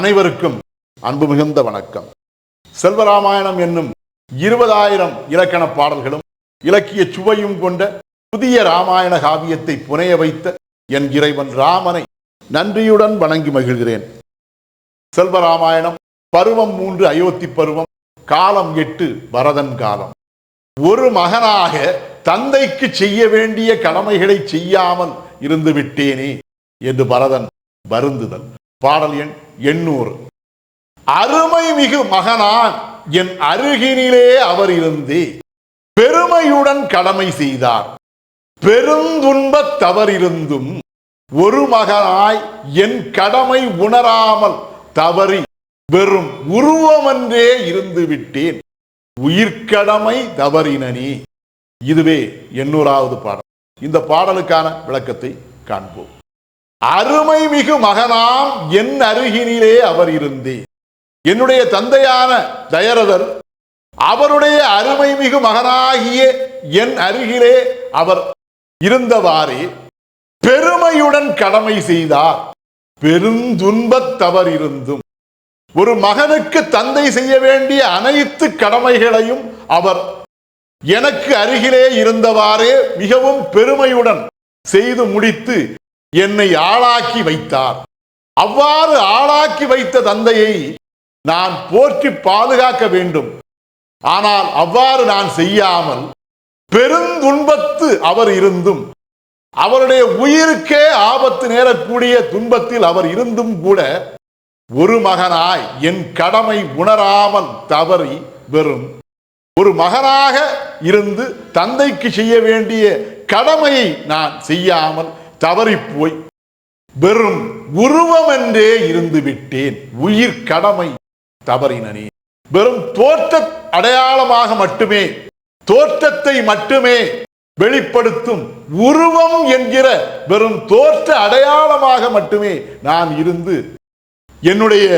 அனைவருக்கும் அன்பு மிகுந்த வணக்கம். செல்வராமாயணம் என்னும் இருபதாயிரம் இலக்கண பாடல்களும் இலக்கிய சுவையும் கொண்ட புதிய ராமாயண காவியத்தை புனைய வைத்த என் இறைவன் ராமனை நன்றியுடன் வணங்கி மகிழ்கிறேன். செல்வராமாயணம் பருவம் மூன்று அயோத்தி பருவம் காலம் எட்டு பரதன் காலம். ஒரு மகனாக தந்தைக்கு செய்ய வேண்டிய கடமைகளை செய்யாமல் இருந்து விட்டேனே என்று பரதன் வருந்துதல். பாடல் எண் எண்ணூறு. அருமை மிகு மகனான் என் அருகினிலே அவர் இருந்தே பெருமையுடன் கடமை செய்தார். பெருந்துன்பத் தவறிருந்தும் ஒரு மகனாய் என் கடமை உணராமல் தவறி வெறும் உருவமன்றே இருந்து விட்டேன். உயிர்க்கடமை தவறினனே. இதுவே எண்ணூறாவது பாடல். இந்த பாடலுக்கான விளக்கத்தை காண்போம். அருமை மிகு மகனாம் என் அருகினிலே அவர் இருந்தே. என்னுடைய தந்தையான தயரதர் அவருடைய அருமை மிகு மகனாகிய என் அருகிலே அவர் இருந்தவாறே பெருமையுடன் கடமை செய்தார். பெருந்துன்பத் தவறு இருந்தும் ஒரு மகனுக்கு தந்தை செய்ய வேண்டிய அனைத்து கடமைகளையும் அவர் எனக்கு அருகிலே இருந்தவாறே மிகவும் பெருமையுடன் செய்து முடித்து என்னை ஆளாக்கி வைத்தார். அவ்வாறு ஆளாக்கி வைத்த தந்தையை நான் போற்றி பாதுகாக்க வேண்டும். ஆனால் அவ்வாறு நான் செய்யாமல் பெருந்துன்பத்து அவர் இருந்தும் அவருடைய உயிருக்கே ஆபத்து நேரக்கூடிய துன்பத்தில் அவர் இருந்தும் கூட ஒரு மகனாய் என் கடமை உணராமல் தவறி வெறும் ஒரு மகனாக இருந்து தந்தைக்கு செய்ய வேண்டிய கடமையை நான் செய்யாமல் தவறி போய் வெறும் உருவம் என்றே இருந்து விட்டேன் உயிர் கடமை தவறினனே. வெறும் தோற்ற அடையாளமாக மட்டுமே தோற்றத்தை மட்டுமே வெளிப்படுத்தும் உருவம் என்கிற வெறும் தோற்ற அடையாளமாக மட்டுமே நான் இருந்து என்னுடைய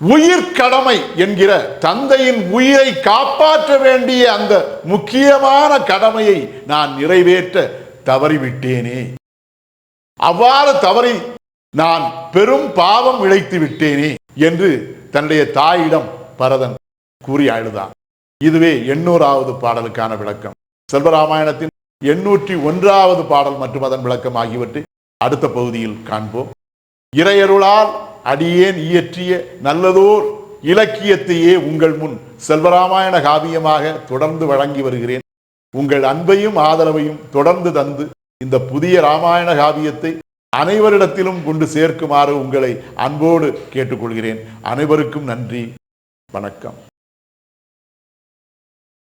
உயிர் கடமை என்கிற தந்தையின் உயிரை காப்பாற்ற வேண்டிய அந்த முக்கியமான கடமையை நான் நிறைவேற்ற தவறிவிட்டேனே. அவ்வாறு தவறி நான் பெரும் பாவம் இழைத்து விட்டேனே என்று தன்னுடைய தாயிடம் பரதன் கூறி அழுதான் இதுவே எண்ணூறாவது பாடலுக்கான விளக்கம். செல்வராமாயணத்தின் எண்ணூற்றி ஒன்றாவது பாடல் மற்றும் அதன் விளக்கம் ஆகியவற்றை அடுத்த பகுதியில் காண்போம். இறையருளால் அடியேன் இயற்றிய நல்லதோர் இலக்கியத்தையே உங்கள் முன் செல்வராமாயண காவியமாக தொடர்ந்து வழங்கி வருகிறேன். உங்கள் அன்பையும் ஆதரவையும் தொடர்ந்து தந்து இந்த புதிய ராமாயண காவியத்தை அனைவரிடத்திலும் கொண்டு சேர்க்குமாறு உங்களை அன்போடு கேட்டுக்கொள்கிறேன். அனைவருக்கும் நன்றி. வணக்கம்.